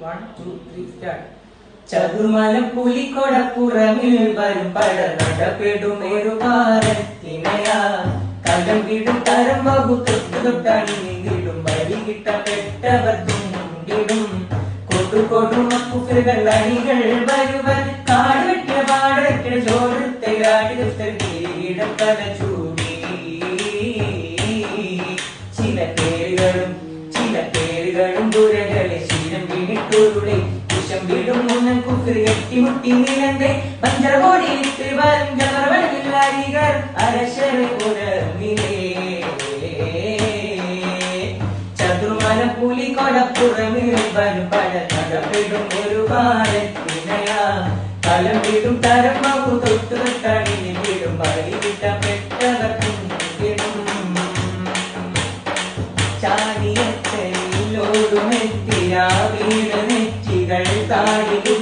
one two three start ചതുമലം പുലിക്കൊടപ്പുറമിൽ വരും പട നടപ്പെടുമേറുകാരത്തിനയാ കലം വിടും തരം വകു തൊട്ടു തൊട്ടണിഞ്ഞിടും വഴി കിട്ടപ്പെട്ടവർ തുണ്ടിടും കൊടു കൊടു മക്കുകൾ അണികൾ വരുവൻ കാട് വെട്ടിയ പാടത്തിയ ചോരത്തെ രാടിടുത്തൽ കിരീടം തല ചൂടി ചില പേരുകളും ചില പേരുകളും വീണിട്ടൊരുളെ വിഷം വീടും മുന്നം കുക്കറി കെട്ടിമുട്ടി നിലന്റെ പഞ്ചറകോടി വിത്തുവരും ജമർവണില്ലാരികൾ അരശര പുറമിലേ ചതുർമല പുലി കൊടപ്പുറമിൽ പല ഒരു ഭാരത്തിനയാ കലം വീടും തരം മാവു തൊട്ടു തണിന് വീടും വഴി കിട്ടപ്പെട്ടവർ കുണ്ടിടും ചാടിയത്തലോടുമെത്തിയ வீரநெற்றிகள் தாடி